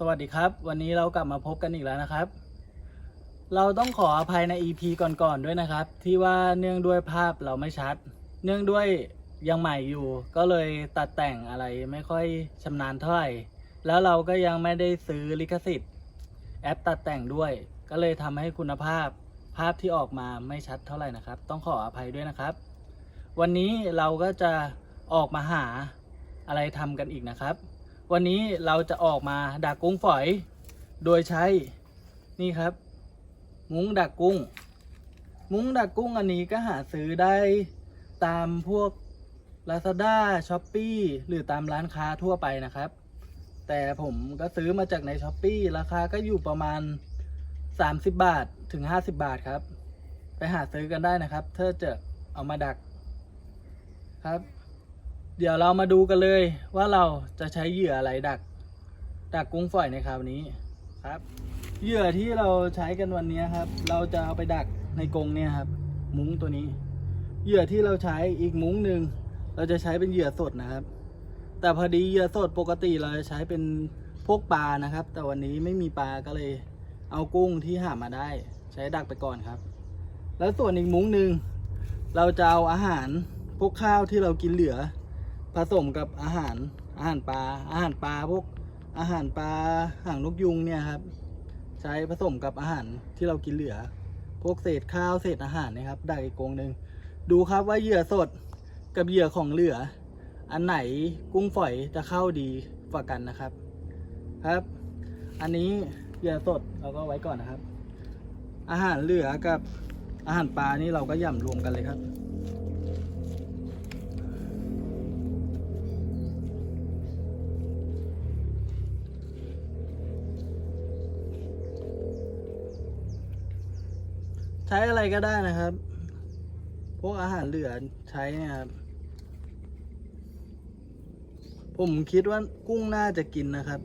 สวัสดีครับ วันนี้เรากลับมาพบกันอีกแล้วนะครับ เราต้องขออภัยใน EP ก่อนๆด้วยนะครับ ที่ว่าเนื่องด้วยภาพเราไม่ชัด เนื่องด้วยยังใหม่อยู่ ก็เลยตัดแต่งอะไรไม่ค่อยชำนาญเท่าไหร่แล้วเราก็ยังไม่ได้ซื้อลิขสิทธิ์แอปตัดแต่งด้วย ก็เลยทำให้คุณภาพภาพที่ออกมาไม่ชัดเท่าไหร่นะครับ ต้องขออภัยด้วยนะครับ วันนี้เราก็จะออกมาหาอะไรทำกันอีกนะครับ วันนี้เราจะออกมาดักกุ้งฝอย โดยใช้นี่ครับ มุ้งดักกุ้ง มุ้งดักกุ้งอันนี้ก็หาซื้อได้ตามพวก Lazada s h o p e e หรือตามร้านค้าทั่วไปนะครับ แต่ผมก็ซื้อมาจากใน s h o p e e ราคาก็อยู่ประมาณ 30 บาทถึง 50 บาทครับ ไปหาซื้อกันได้นะครับถ้าจะเอามาดักครับ เดี๋ยวเรามาดูกันเลยว่าเราจะใช้เหยื่ออะไรดัก ดักกุ้งฝอยในคราวนี้ครับ เหยื่อที่เราใช้กันวันนี้ครับ เราจะเอาไปดักในกรงเนี่ยครับ มุ้งตัวนี้ เหยื่อที่เราใช้อีกมุ้งหนึ่งเราจะใช้เป็นเหยื่อสดนะครับ แต่พอดีเหยื่อสดปกติเราจะใช้เป็นพวกปลานะครับ แต่วันนี้ไม่มีปลาก็เลย เอากุ้งที่หามาได้ ใช้ดักไปก่อนครับ แล้วส่วนอีกมุ้งหนึ่งเราจะเอาอาหารพวกข้าวที่เรากินเหลือ ผสมกับอาหารอาหารปลาอาหารปลาพวกอาหารปลาหางนกยุงเนี่ยครับ ใช้ผสมกับอาหารที่เรากินเหลือ พวกเศษข้าวเศษอาหารนะครับ ได้อีกกงหนึ่งดูครับว่าเหยื่อสดกับเหยื่อของเหลือ อันไหนกุ้งฝอยจะเข้าดีกว่ากันนะครับ ครับ อันนี้เหยื่อสดเราก็ไว้ก่อนนะครับ อาหารเหลือกับอาหารปลานี่เราก็ย่ำรวมกันเลยครับ ใช้อะไรก็ได้นะครับ พวกอาหารเหลือใช้เนี่ยครับ ผมคิดว่ากุ้งน่าจะกินนะครับ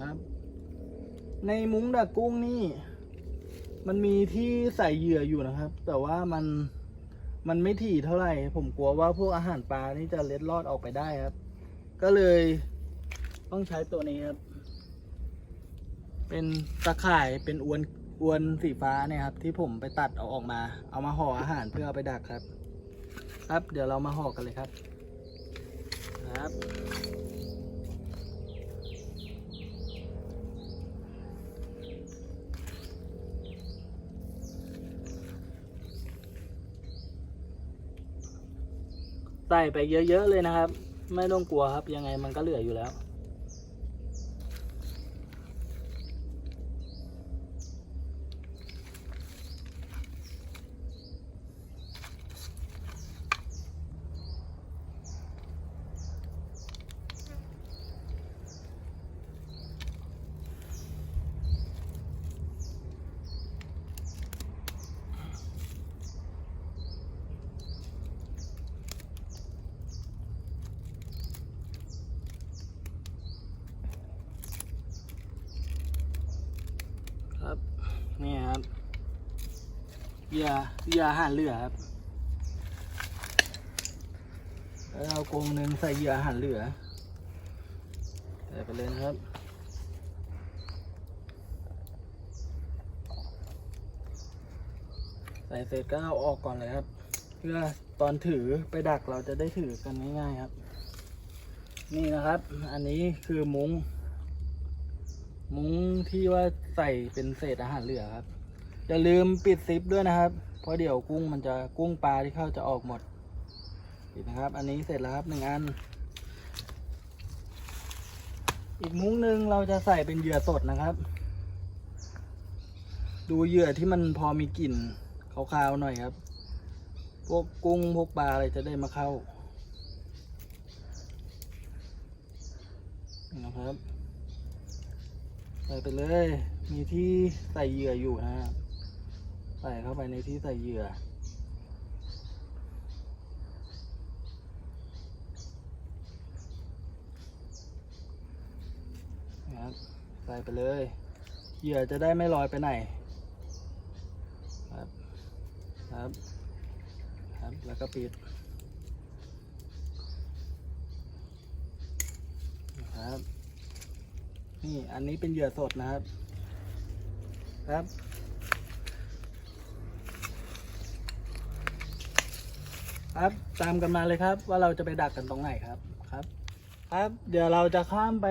ครับ ในมุ้งดักกุ้งนี่ มันมีที่ใส่เหยื่ออยู่นะครับ แต่ว่ามันมันไม่ถี่เท่าไหร่ ผมกลัวว่าพวกอาหารปลานี่จะเล็ดลอดออกไปได้ครับ ก็เลยต้องใช้ตัวนี้ครับ เป็นตะข่ายเป็นอวน อวนสีฟ้าเนี่ยครับ ที่ผมไปตัดเอาออกมา เอามาห่ออาหารเพื่อเอาไปดักครับ ครับเดี๋ยวเรามาห่อกันเลยครับ ครับ ใส่ไปเยอะๆเลยนะครับ ไม่ต้องกลัวครับยังไงมันก็เหลืออยู่แล้ว นี่ครับเหยื่อเหยื่ออาหารเหลือครับแล้วเอากรงหนึ่งใส่เหยื่ออาหารเหลือใส่ไปเลยนะครับใส่เสร็จก็เอาออกก่อนเลยครับ เพื่อตอนถือไปดักเราจะได้ถือกันง่ายๆครับ นี่นะครับ อันนี้คือมุ้ง มุ้งที่ว่าใส่เป็นเศษอาหารเหลือครับ อย่าลืมปิดซิปด้วยนะครับ เพราะเดี๋ยวกุ้งมันจะกุ้งปลาที่เข้าจะออกหมดปิดนะครับ อันนี้เสร็จแล้วครับหนึ่งอัน อีกมุ้งหนึ่งเราจะใส่เป็นเหยื่อสดนะครับ ดูเหยื่อที่มันพอมีกลิ่นคาวๆหน่อยครับ พวกกุ้งพวกปลาอะไรจะได้มาเข้านะครับ ส่ไปเลย มีที่ใส่เหยื่ออยู่นะฮะใส่เข้าไปในที่ใส่เหยื่อ นะครับใส่ไปเลย เหยื่อจะได้ไม่ลอยไปไหน ครับ ครับ ครับ แล้วก็ปิด นะครับ นี่อันนี้เป็นเหยื่อสดนะครับ ครับ ครับตามกันมาเลยครับ ว่าเราจะไปดักกันตรงไหนครับครับ ครับ เดี๋ยวเราจะข้ามไป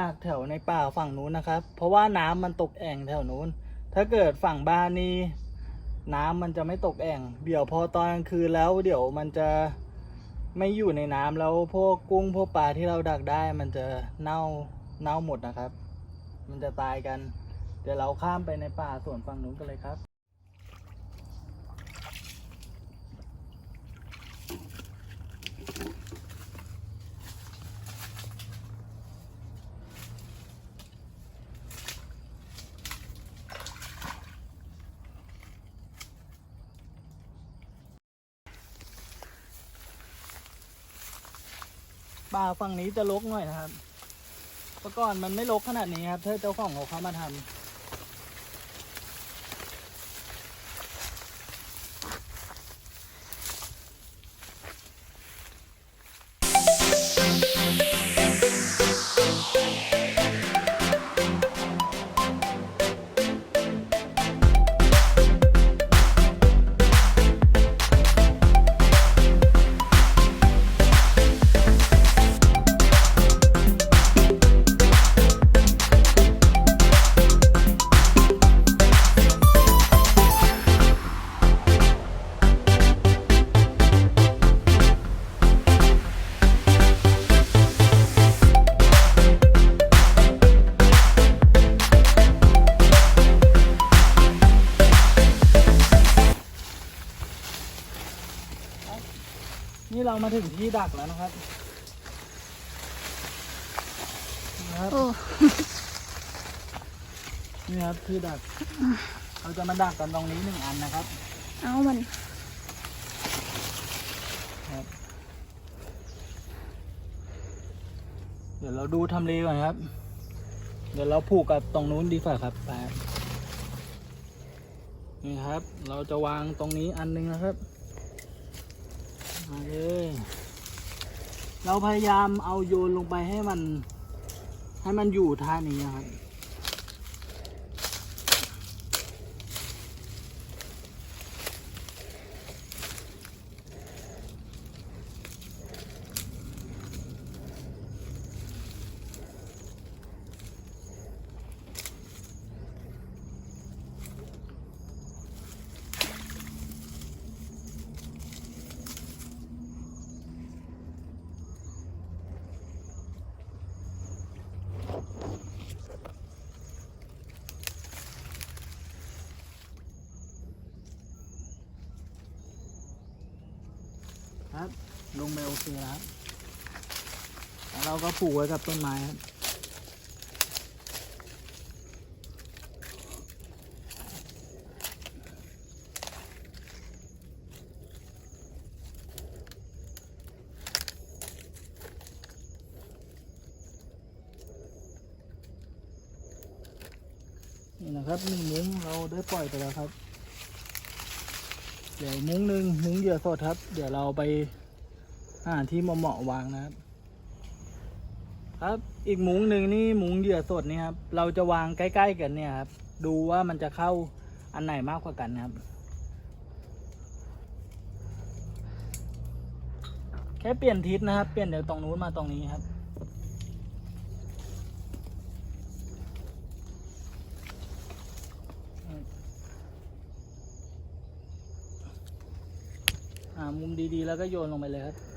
ดักแถวในป่าฝั่งนู้นนะครับ เพราะว่าน้ำมันตกแอ่งแถวนู้น ถ้าเกิดฝั่งบ้านนี่น้ำมันจะไม่ตกแอ่ง เดี๋ยวพอตอนกลางคืนแล้ว เดี๋ยวมันจะไม่อยู่ในน้ำแล้วพวกกุ้งพวกปลาที่เราดักได้มันจะเน่า เน่าหมดนะครับ มันจะตายกัน เดี๋ยวเราข้ามไปในป่าส่วนฝั่งนู้นกันเลยครับป่าฝั่งนี้จะรกหน่อยนะครับ เมื่อก่อนมันไม่รกขนาดนี้ครับถ้าเจ้าของเขาเข้ามาทำ มาถึงที่ดักแล้วนะครับนะครับโอ้นี่ครับที่ดัก เราจะมาดักกันตรงนี้หนึ่งอันนะครับ เอามันครับเดี๋ยวเราดูทำเลก่อนครับ เดี๋ยวเราผูกกับตรงนู้นดีกว่าครับไปนี่ครับ เราจะวางตรงนี้อันหนึงนะครับ มาเลย เราพยายามเอาโยนลงไปให้มัน ให้มันอยู่ท่านี้ครับ ครับ ลงไปโอเคแล้วแล้วเราก็ผูกไว้กับต้นไม้ครับนี่นะครับหนึ่งมุ้งเราได้ปล่อยไปแล้วครับ เดี๋ยวมุ้งหนึ่งมุ้งเหยื่อสดครับ เดี๋ยวเราไป หาที่เหมาะๆวางนะครับ ครับอีกมุ้งหนึ่งนี่มุ้งเหยื่อสดนี่ครับ เราจะวางใกล้ ๆ กันเนี่ยครับ ดูว่ามันจะเข้าอันไหนมากกว่ากันนะครับ แค่เปลี่ยนทิศนะครับ เปลี่ยนเดี๋ยวตรงนู้นมาตรงนี้ครับหามุมดีๆ แล้วก็โยนลงไปเลยครับ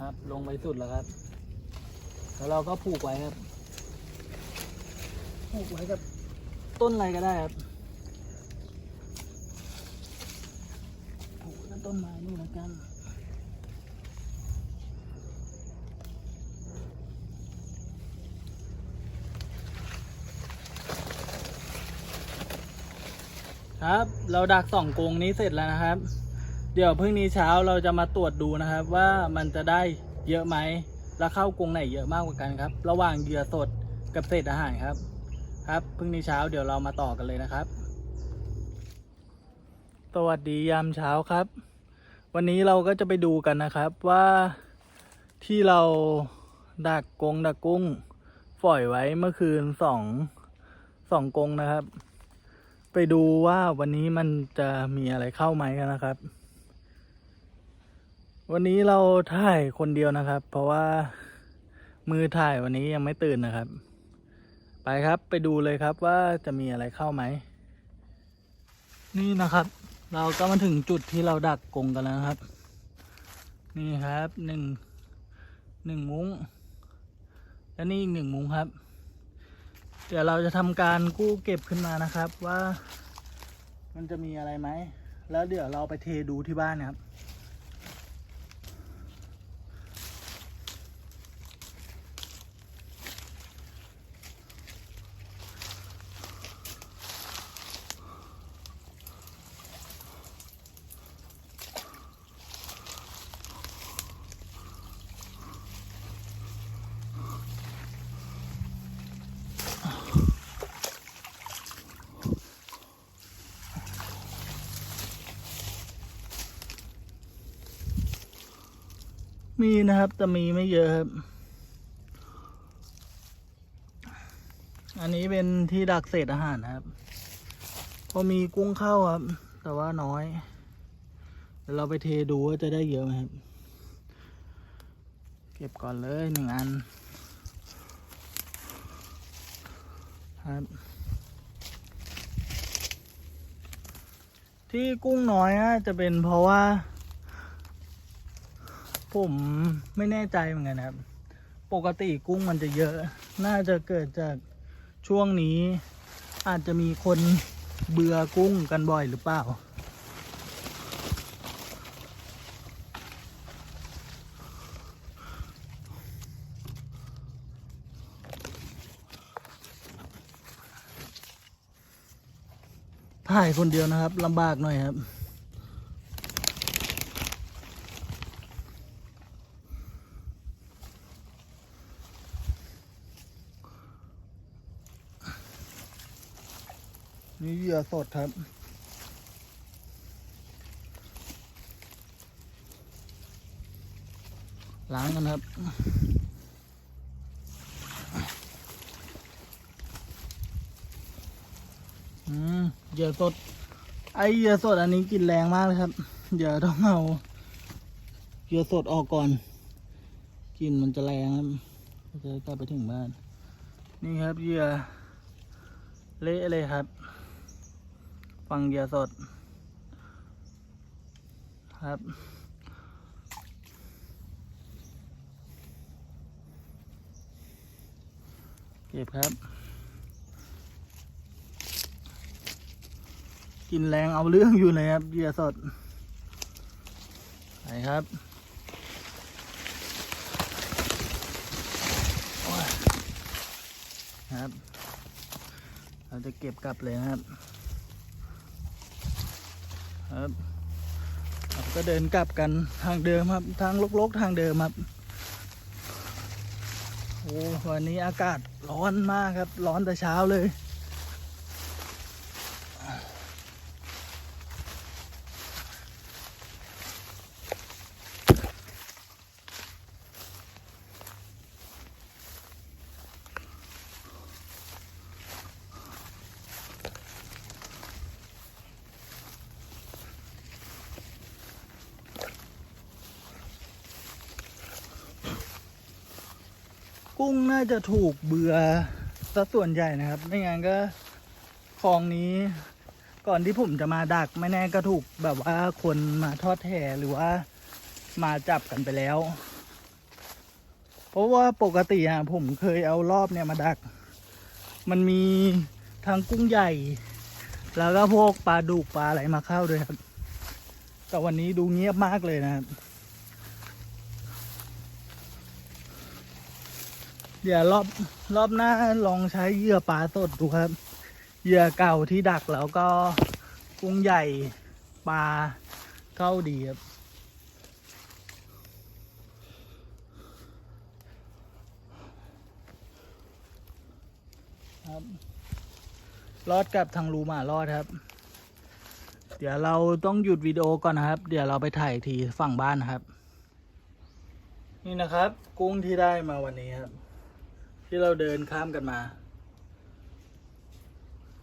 ครับ ลงไปสุดแล้วครับ แล้วเราก็ผูกไว้ครับ ผูกไว้กับต้นอะไรก็ได้ครับผูกกับต้นไม้นี่แล้วกันครับ เราดักสองกรงนี้เสร็จแล้วนะครับ เดี๋ยวพรุ่งนี้เช้าเราจะมาตรวจดูนะครับ ว่ามันจะได้เยอะไหมแล้วเข้ากรงไหนเยอะมากกว่ากันครับ ระหว่างเหยื่อสดกับเศษอาหารครับ ครับเพิ่งในเช้าเดี๋ยวเรามาต่อกันเลยนะครับ สวัสดียามเช้าครับ วันนี้เราก็จะไปดูกันนะครับว่าที่เราดักกงดักกุ้งปล่อยไว้เมื่อคืนสองสองกงนะครับ ไปดูว่าวันนี้มันจะมีอะไรเข้าไหมกันนะครับ วันนี้เราถ่ายคนเดียวนะครับ เพราะว่ามือถ่ายวันนี้ยังไม่ตื่นนะครับ ไปครับไปดูเลยครับว่าจะมีอะไรเข้าไหม นี่นะครับ เราก็มาถึงจุดที่เราดักกงกันแล้วครับ นี่ครับหนึ่งหนึ่งมุ้ง และนี่อีกหนึ่งมุ้งครับ เดี๋ยวเราจะทำการกู้เก็บขึ้นมานะครับว่ามันจะมีอะไรไหม แล้วเดี๋ยวเราไปเทดูที่บ้านนะครับ มีนะครับ แต่มีไม่เยอะครับ อันนี้เป็นที่ดักเศษอาหารนะครับ พอมีกุ้งเข้าครับ แต่ว่าน้อย เดี๋ยวเราไปเทดูว่าจะได้เยอะไหมครับ เก็บก่อนเลยหนึ่งอัน ครับที่กุ้งน้อยนะจะเป็นเพราะว่า ผมไม่แน่ใจเหมือนกันครับ ปกติกุ้งมันจะเยอะ น่าจะเกิดจากช่วงนี้ อาจจะมีคนเบื่อกุ้งกันบ่อยหรือเปล่า ถ่ายคนเดียวนะครับลำบากหน่อยครับ นี่เหยื่อสดครับ ล้างกันครับอืมเหยื่อสด ไอเหยื่อสดอันนี้กลินแรงมากเลยครับ เดี๋ยวต้องเอาเหยื่อสดออกก่อนกลิ่นมันจะแรงครับจะได้กลับไปถึงบ้าน นี่ครับเหยื่อเละเลยครับ ฟังเหยื่อสด ครับ เก็บครับ กินแรงเอาเรื่องอยู่เลยครับเหยื่อสดไปครับครับ เราจะเก็บกลับเลยนะครับ ครับก็เดินกลับกันทางเดิมครับ ทางลกๆทางเดิมครับโอ้วันนี้อากาศร้อนมากครับ ร้อนแต่เช้าเลย กุ้งน่าจะถูกเบื่อซะส่วนใหญ่นะครับ ไม่งั้นก็คลองนี้ก่อนที่ผมจะมาดักไม่แน่ก็ถูกแบบว่าคนมาทอดแห่หรือว่ามาจับกันไปแล้ว เพราะว่าปกติอะผมเคยเอารอบเนี่ยมาดัก มันมีทั้งกุ้งใหญ่ แล้วก็พวกปลาดุกปลาอะไรมาเข้าด้วยครับ แต่วันนี้ดูเงียบมากเลยนะครับ เดี๋ยวรอบรอบหน้าลองใช้เหยื่อปลาสดดูครับเหยื่อเก่าที่ดักแล้วก็กุ้งใหญ่ปลาเข้าดีครับครับรอดกับทางรูหมารอดครับ เดี๋ยวเราต้องหยุดวิดีโอก่อนนะครับ เดี๋ยวเราไปถ่ายทีฝั่งบ้านนะครับ นี่นะครับ กุ้งที่ได้มาวันนี้ครับ ที่เราเดินข้ามกันมา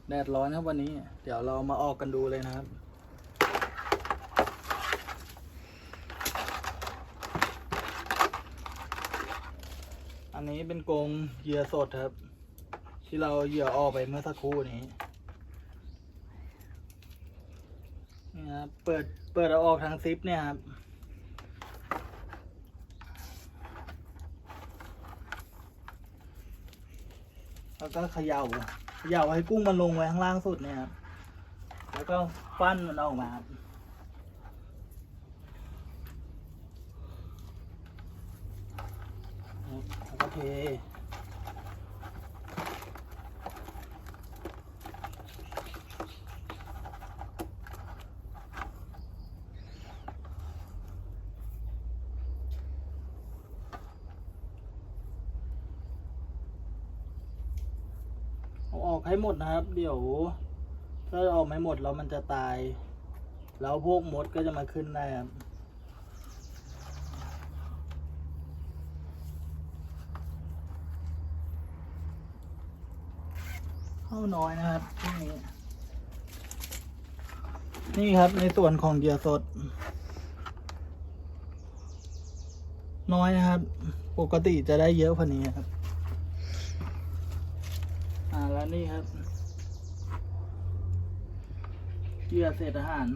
แดดร้อนครับวันนี้ เดี๋ยวเรามาออกกันดูเลยนะครับอันนี้เป็นกรงเหยื่อสดครับ ที่เราเหยื่อออกไปเมื่อสักครู่นี้นี่ครับเปิดเปิดเอาออกทางซิปเนี่ยครับ แล้วก็เขย่าเขย่าให้กุ้งมันลงไว้ข้างล่างสุดเนี่ยครับแล้วก็ฟันมันออกมาครับแล้วก็เท เอาออก ให้หมดนะครับ เดี๋ยว ถ้าออกไม่หมดแล้วมันจะตาย แล้วพวกมดก็จะมาขึ้นได้ครับเข้าน้อยนะครับช่วงนี้ นี่ครับในส่วนของเหยื่อสด น้อยนะครับ ปกติจะได้เยอะกว่านี้ครับ นี่ครับเกลือเศษอาหาร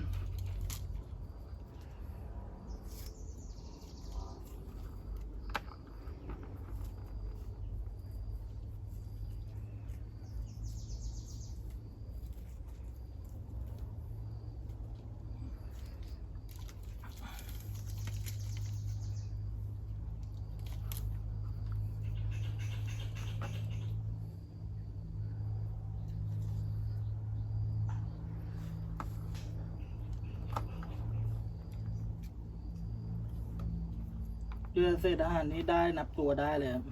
พื่อเศษอาหารนี้ได้นับตัวได้เลยครับ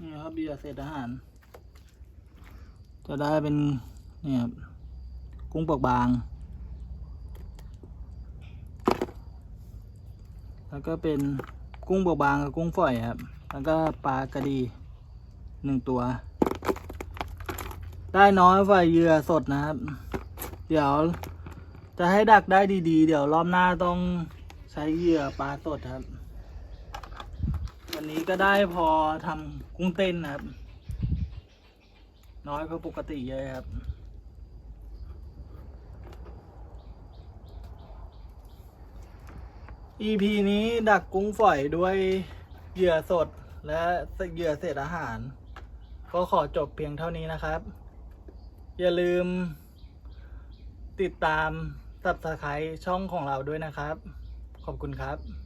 นี่ครับเหยื่อเศษอาหาร จะได้เป็นเนี่ยครับ กุ้งเปลือกบาง แล้วก็เป็นกุ้งเปลือกบางกับกุ้งฝอยครับ แล้วก็ปลากระดีหนึ่งตัว ได้น้อยฝ่ายเหยื่อสดนะครับ เดี๋ยวจะให้ดักได้ดีๆ เดี๋ยวรอบหน้าต้องใช้เหยื่อปลาสดครับ วันนี้ก็ได้พอทำกุ้งเต้นนะครับ น้อยกว่าปกติเยอะครับ EP นี้ดักกุ้งฝอยด้วยเหยื่อสดและเหยื่อเศษอาหาร ก็ขอจบเพียงเท่านี้นะครับ อย่าลืม ติดตาม subscribe ช่องของเราด้วยนะครับ ขอบคุณครับ